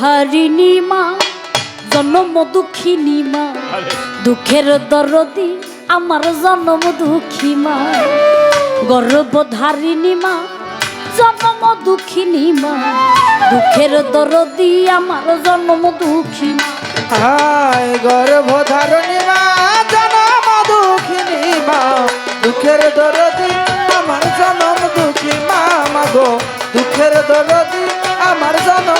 ধারিণী মা, জন্ম দুঃখিনী মা। দুঃখের দরদি আমার জন্ম দুঃখী মা। গর্ভধারিণী মা, জন্ম দুঃখিনী মা। দুঃখের দরদি আমার জন্ম দুঃখী মা। হায় গর্ভধারণী মা, জনম দুঃখিনী মা। দুঃখের দরদি আমার জনম দুঃখী মা মাগো দুঃখের দরদি আমার জনম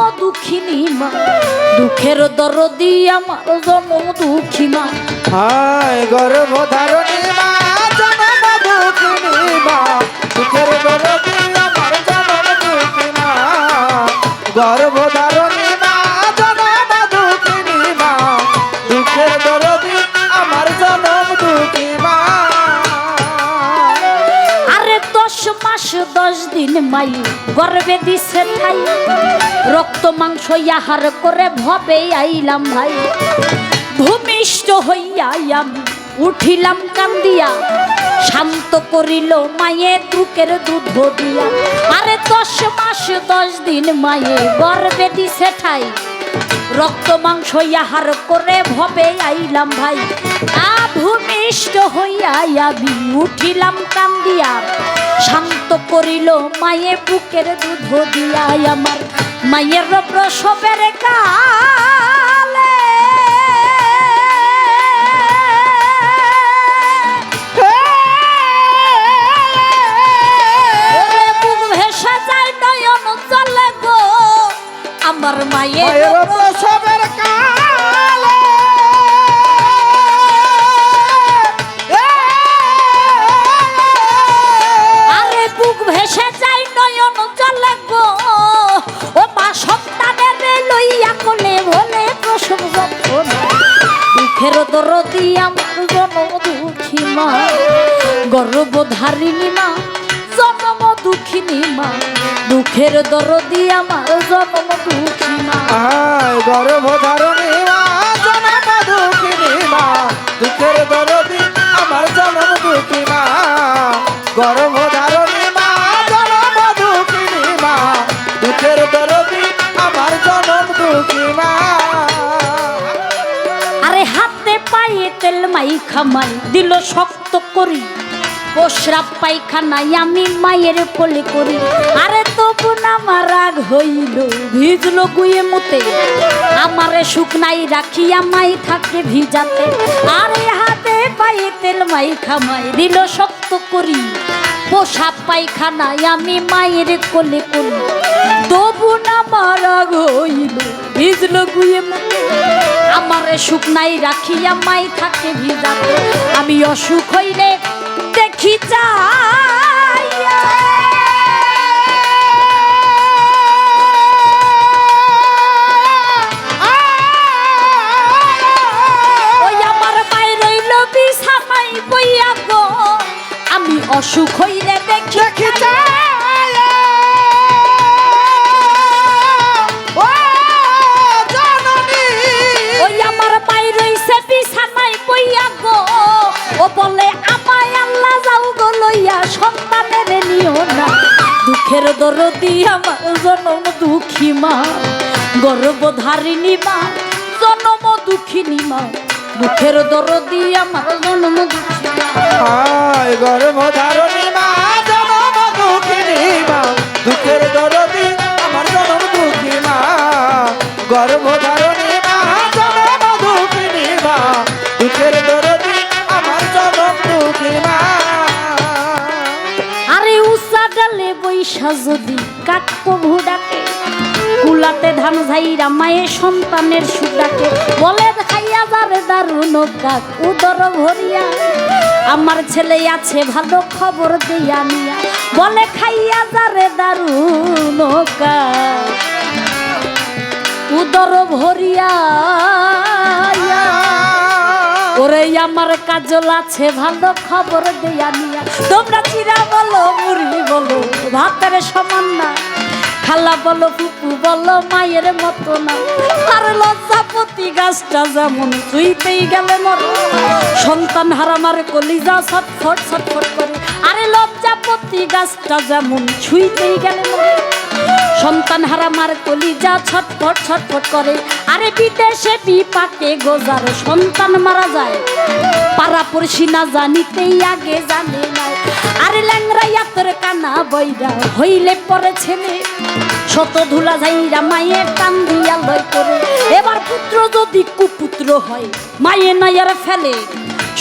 জন্ম দুঃখিনী মা। দুঃখের দরদি আমার জন্ম দুঃখী মা। হায় গর্ভধারণী মা মা। দুঃখের দরদি মা। দিন মাই, গর্বে দিছে ঠাই। রক্ত মাংস ইয়াহার করে ভবে আইলাম ভাই। ভূমিষ্ঠ হইয়া আমি উঠিলাম কান্দিয়া। শান্ত করিল মায়ে দুঃখের দুধ দিয়া। আরে দশ মাস দশ দিন মায়ে, গর্বে দিছে ঠাই। রক্ত মাংস ইয়াহার করে ভবে আইলাম ভাই। আ ভূমিষ্ঠ হইয়া আমি উঠিলাম কান্দিয়া। শান্ত করিল মায়ে বুকের দুধ দিয়া আমার। মায়ের প্রসবের প্রসবের কালে। আরে বুক ভেসে যায় নয়ন গো ও মা সন্তানের লইয়া কোলে ভোলে প্রসব যন্ত্রণা। দুঃখের দরদি আমার জনম দুঃখী মা। গর্ভধারিণী মা জনম দুঃখিনী মা দুঃখের দরদি আমার জনম দুঃখী মা। আয় গর্ভধারণী মা জনম দুঃখিনী মা দুঃখের দরদি আমার জনম দুঃখী মা। গর্ভধারণী মা জনম দুঃখিনী মা দুঃখের দরদি আমার জনম দুঃখী মা। আরে হাতে পায়ে তেল মাই খামাই দিল শক্ত করি। প্রস্রাব পায়খানায় আমি মায়ের কোলে করি। আরে তবু না আমার রাগ হইল, ভিজলো গুয়ে মুতে। আমারে শুকনাই রাখিয়া মাই থাকে ভিজাতে। আরে হাতে পায়ে তেল মাই খামাই দিল শক্ত করি। পোশাক পায়খানায় আমি মায়ের কোলে করি। তবু না আমার রাগ হইল, ভিজলো গুয়ে মুতে। আমারে শুকনাই রাখিয়া মাই থাকে ভিজাতে। আমি অসুখ হইলে দেখি যাইয়া ওই আমার মায়ের রইল বিছানাই বইয়া গো অসুখ হইলে দেখি দুঃখের দরদি আমার জনম দুঃখী মা, গর্ভধারিণী মা, জনম দুঃখিনী মা। দুঃখের দরদি আমার জনম দুঃখী মা। হায়, গর্ভধারণী মা, জনম দুঃখিনী মা। দুঃখের দরদি আমার জনম দুঃখী মা। গর্ভধারণী মা, জনম দুঃখিনী মা। দুঃখের দরদি বৈশা যদি কাক প্রভু ডাকে কুলাতে ধান ঝাইরা মায়ের সন্তানের সুদাকে। বলে খাইয়া যারে দারুণ কাক উদর ভরিয়া। আমার ছেলে আছে, ভালো খবর দিয়া নিয়া। বলে খাইয়া যারে দারুণ কাক দর ভরিয়া। ওরে আমার কাজল আছে, ভালো খবর দেয়া নিয়া। তোমরা চিরা বলো, মুড়ি বলো, ভাতের সমান না। খালা বলো, ফুপু বলো, মায়ের মতো না। আর লজ্জাপতি গাছটা যেমন তুইতেই গেলে মর। সন্তান হারামার কলিজা ছটফট ছটফট করে। আরে লজ্জা লজ্জাপতি গাছটা যেমন ছুঁইতেই গেলে মরে। সন্তান হারা হারামার কলিজা ছটফট ছটফট করে। আরে বিদেশে বিপাকে গোজার সন্তান মারা যায়। পাড়া পড়শি না জানিতেই আগে জানে না আরে ল্যাংরা ইয়াতর কানা বইরা হইলে পরে ছেলে। শত ধুলা যাইরা মায়ের টান দিয়া লয় করে এবার পুত্র যদি কুপুত্র হয় মায়ে নাইয়ার ফেলে।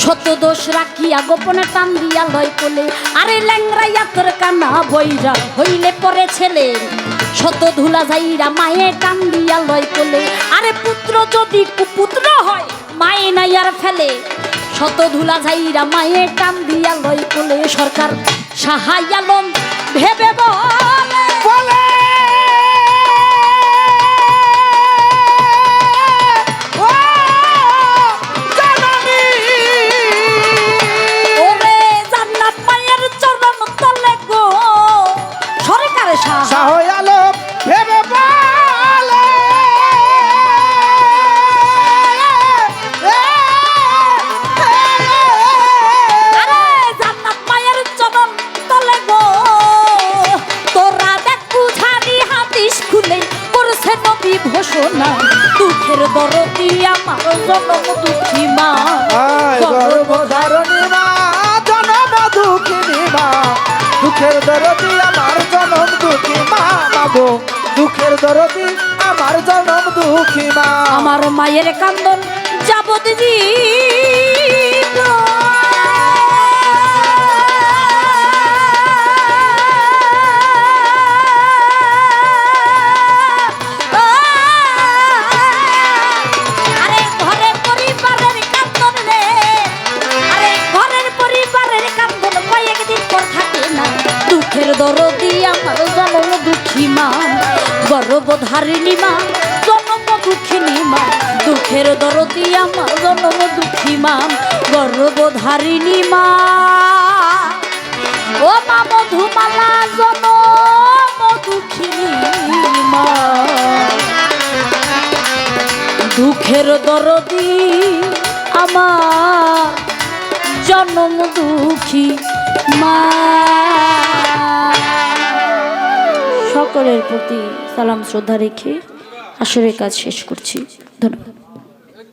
শত দোষ রাখিয়া গোপনে টান দিয়া লয় কোলে আরে ল্যাংরা ইয়াতর কানা বইরা হইলে পরে ছেলে। শত ধুলা যাইরা মায়ে কান দিয়া লয় কোলে। আরে পুত্র, যদি কুপুত্র হয়, মায়ে নাই আর ফেলে। শত ধুলা যাইরা মায়ে কান দিয়া লয় কোলে। সরকার সাহাই আলম ভেবে বলে। আমার জনম দুঃখী মা গর্ভধারণী মা জনম দুঃখিনী মা দুঃখের দরদি আমার জনম দুঃখী মা মাগো। দুঃখের দরদি আমার জনম দুঃখী মা আমার মায়ের কান্দন যাবতীয় আরে গর্বধারিণী মা, জনম দুঃখিনী মা, দুঃখের দরদি আমার জনম দুঃখী মা গর্বধারিণী মা। ও মা মধুমালা, জনম দুঃখিনী মা। দুঃখের দরদি আমার জন্ম দুঃখী মা। সকলের প্রতি সালাম শ্রদ্ধা রেখে আসরের কাজ শেষ করছি। ধন্যবাদ।